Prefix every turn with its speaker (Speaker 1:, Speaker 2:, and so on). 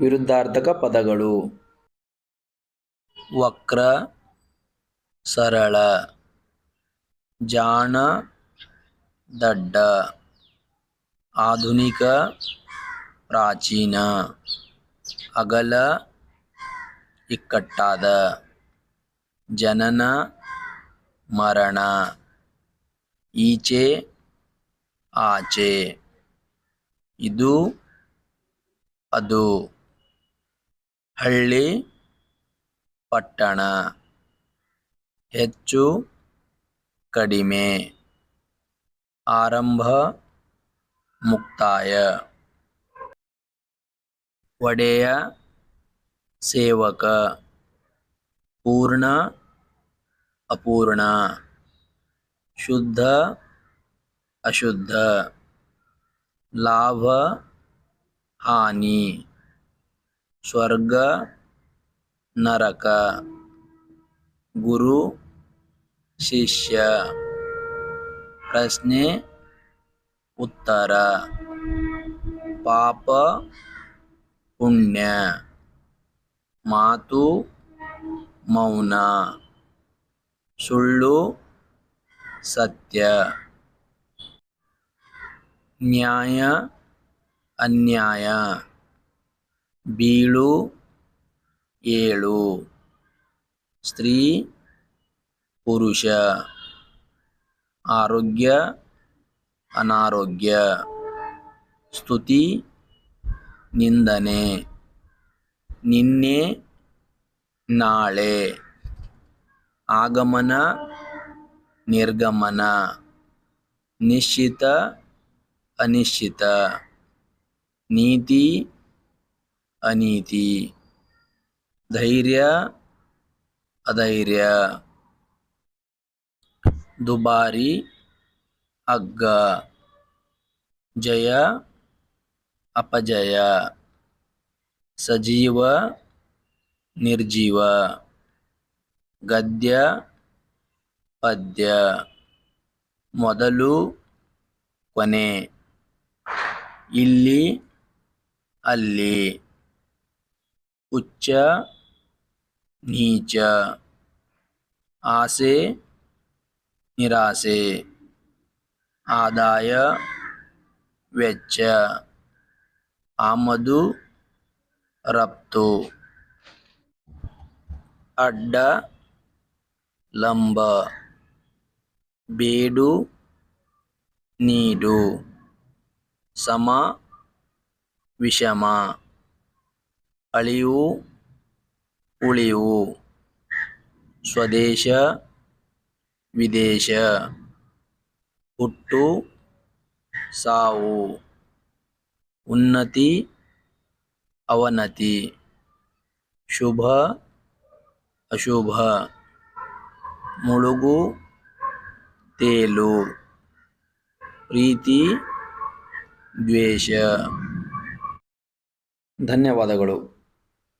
Speaker 1: ವಿರುದ್ಧಾರ್ಥಕ ಪದಗಳು. ವಕ್ರ, ಸರಳ, ಜಾಣ, ದಡ್ಡ, ಆಧುನಿಕ, ಪ್ರಾಚೀನ, ಅಗಲ, ಇಕ್ಕಟ್ಟಾದ, ಜನನ, ಮರಣ, ಈಚೆ, ಆಚೆ. ಇದು, ಅದು. ಹಳ್ಳಿ ಪಟ್ಟಣ ಹೆಚ್ಚು ಕಡಿಮೆ. ಆರಂಭ ಮುಕ್ತಾಯ. ಒಡೆಯ ಸೇವಕ. ಪೂರ್ಣ ಅಪೂರ್ಣ. ಶುದ್ಧ ಅಶುದ್ಧ. ಲಾಭ ಹಾನಿ. swarga, naraka, guru, sisya, prasne, utara, papa, punya, matu, mauna, sullu, satya, nyaya, anyaya. ಬೀಳು, ಏಳು. ಸ್ತ್ರೀ, ಪುರುಷ. ಆರೋಗ್ಯ, ಅನಾರೋಗ್ಯ. ಸ್ತುತಿ, ನಿಂದನೆ. ನಿನ್ನೆ, ನಾಳೆ. ಆಗಮನ, ನಿರ್ಗಮನ. ನಿಶ್ಚಿತ, ಅನಿಶ್ಚಿತ. ನೀತಿ ಅನೀತಿ. ಧೈರ್ಯ, ಅಧೈರ್ಯ. ದುಬಾರಿ ಅಗ್ಗ ಜಯ, ಅಪಜಯ. ಸಜೀವ, ನಿರ್ಜೀವ. ಗದ್ಯ, ಪದ್ಯ. ಮೊದಲು, ಕೊನೆ. ಇಲ್ಲಿ, ಅಲ್ಲಿ. ఉచ్చ నీచ ఆసే నిరాసే ఆదాయ వెచ్చ ఆమదు రప్తు అడ్డ లంబ బేడు నీడు సమ విషమ ಅಳಿವು ಉಳಿವು ಸ್ವದೇಶ, ವಿದೇಶ. ಹುಟ್ಟು, ಸಾವು. ಉನ್ನತಿ, ಅವನತಿ. ಶುಭ, ಅಶುಭ. ಮುಳುಗು, ತೇಲು. ಪ್ರೀತಿ, ದ್ವೇಷ. ಧನ್ಯವಾದಗಳು.